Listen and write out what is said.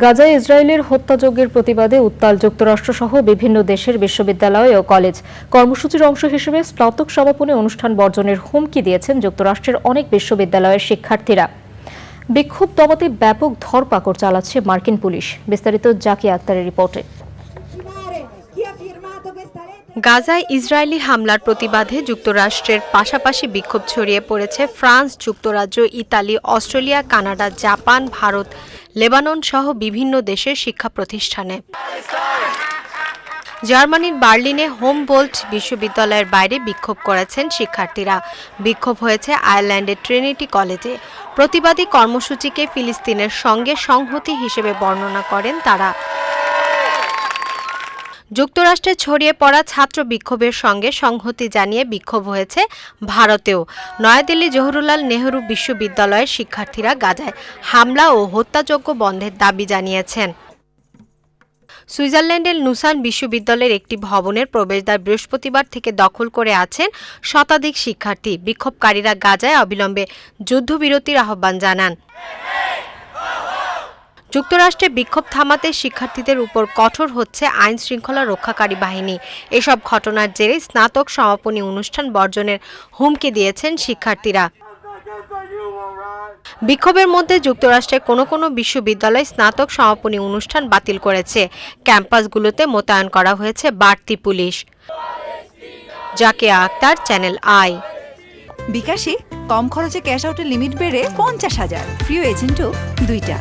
গাজায় ইসরায়েলের হত্যাযজ্ঞের প্রতিবাদে উত্তাল যুক্তরাষ্ট্রসহ বিভিন্ন দেশের বিশ্ববিদ্যালয় ও কলেজ। কর্মসূচির অংশ হিসেবে স্নাতক সমাপনী অনুষ্ঠান বর্জনের হুমকি দিয়েছেন যুক্তরাষ্ট্রের অনেক বিশ্ববিদ্যালয়ের শিক্ষার্থীরা। বিক্ষোভ দমাতে ব্যাপক ধরপাকড় চালাচ্ছে মার্কিন পুলিশ। বিস্তারিত জাকি আক্তারের রিপোর্টে। গাজায় ইসরায়েলি হামলার প্রতিবাদে যুক্তরাষ্ট্রের পাশাপাশি বিক্ষোভ ছড়িয়ে পড়েছে ফ্রান্স, যুক্তরাজ্য, Italy, Australia, Canada, Japan, Bharat, Lebanon সহ বিভিন্ন দেশের শিক্ষা প্রতিষ্ঠানে। জার্মানির বার্লিনে হোমবোল্ট বিশ্ববিদ্যালয়ের বাইরে বিক্ষোভ করেছেন শিক্ষার্থীরা। বিক্ষোভ হয়েছে আয়ারল্যান্ডের ট্রিনিটি কলেজে। প্রতিবাদী কর্মসূচিকে ফিলিস্তিনের সঙ্গে সংহতি হিসেবে বর্ণনা করেন তারা। যুক্তরাষ্ট্রে ছড়িয়ে পড়া ছাত্র বিক্ষোভের সঙ্গে সংহতি জানিয়ে বিক্ষোভ হয়েছে ভারতেও। নয়াদিল্লি জহুরুলাল নেহরু বিশ্ববিদ্যালয়ের শিক্ষার্থীরা গাজায় হামলা ও হত্যাযজ্ঞ বন্ধের দাবি জানিয়েছেন। সুইজারল্যান্ডের নুসান বিশ্ববিদ্যালয়ের একটি ভবনের প্রবেশদ্বার বৃহস্পতিবার থেকে দখল করে আছেন শতাধিক শিক্ষার্থী। বিক্ষোভকারীরা গাজায় অবিলম্বে যুদ্ধবিরতির আহ্বান জানান। যুক্তরাষ্ট্রে বিক্ষোভ থামাতে শিক্ষার্থীদের উপর কঠোর হচ্ছে আইন শৃঙ্খলা রক্ষাকারী বাহিনী। এসব ঘটনার জেরে স্নাতক সমাপনী অনুষ্ঠান বর্জনের হুমকি দিয়েছেন শিক্ষার্থীরা। বিক্ষোভের মধ্যে যুক্তরাষ্ট্রে কোনো কোনো বিশ্ববিদ্যালয় স্নাতক সমাপনী অনুষ্ঠান বাতিল করেছে। ক্যাম্পাসগুলোতে মোতায়েন করা হয়েছে বাড়তি police. Zakia Akter, channel I. বিকাশে কম খরচে ক্যাশ আউটের লিমিট বেড়ে পঞ্চাশ হাজার। প্রিয় এজেন্টও দুইটা।